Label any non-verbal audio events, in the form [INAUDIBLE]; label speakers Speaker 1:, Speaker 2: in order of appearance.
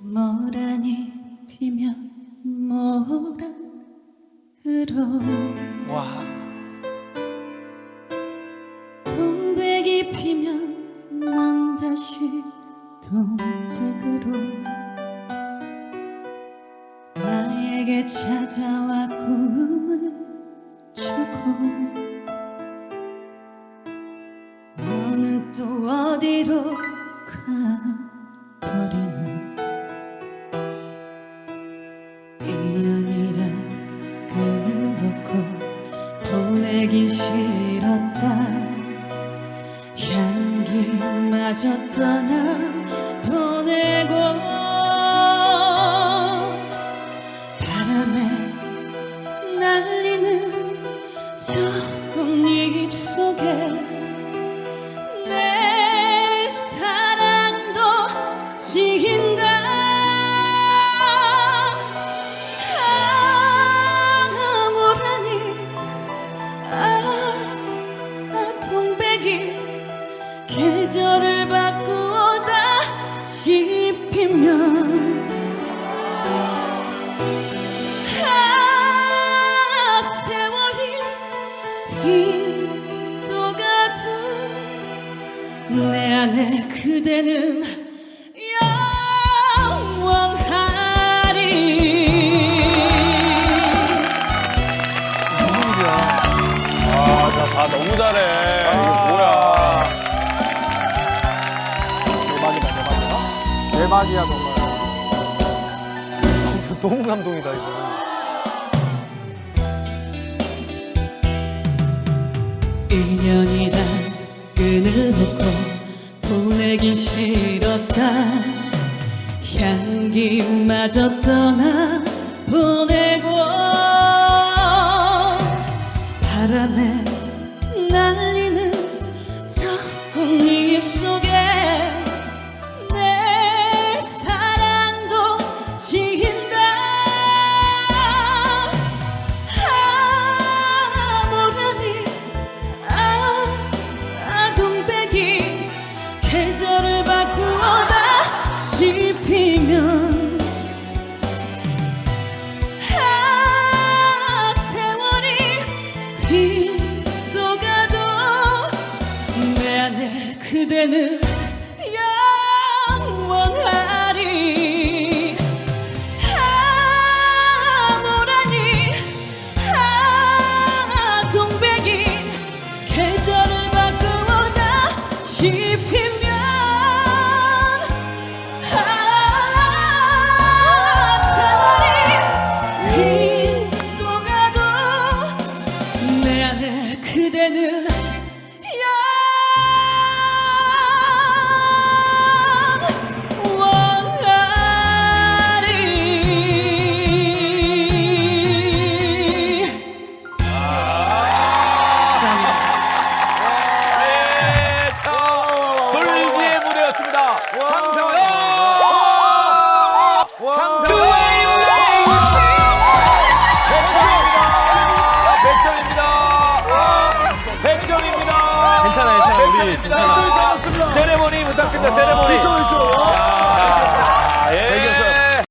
Speaker 1: 모란이 피면 모란으로
Speaker 2: 와.
Speaker 1: 나에게 찾아와 꿈을 주고. 너는 또 어디로 가버리는 인연이라 끈을 놓고 보내기 싫었다. 향기마저 떠나 보내고 바람에 날리는 저 꽃잎 속에 내 사랑도 지긴다. 아무라니 아 동백이 계절을 바 내 안에 그대는 영원하리.
Speaker 2: 아, 나다 너무 잘해. 이게 뭐야.
Speaker 3: 대박이다 대박이다. 대박이야 정말. [LAUGHS] 너무 감동이다 이거.
Speaker 1: 인연이란 끈을 놓고 보내기 싫었다. 향기마저 떠나 안에 그대는 영원하리. 아모라니 아 동백이 계절을 바꾸다 싶으
Speaker 2: 무대였습니다. 상상을. 상상을. 100점입니다. 100점입니다.
Speaker 3: 괜찮아 괜찮아 우리 괜찮아
Speaker 2: 세레모니 부탁드립니다. 세레모니.
Speaker 3: 이쪽 이쪽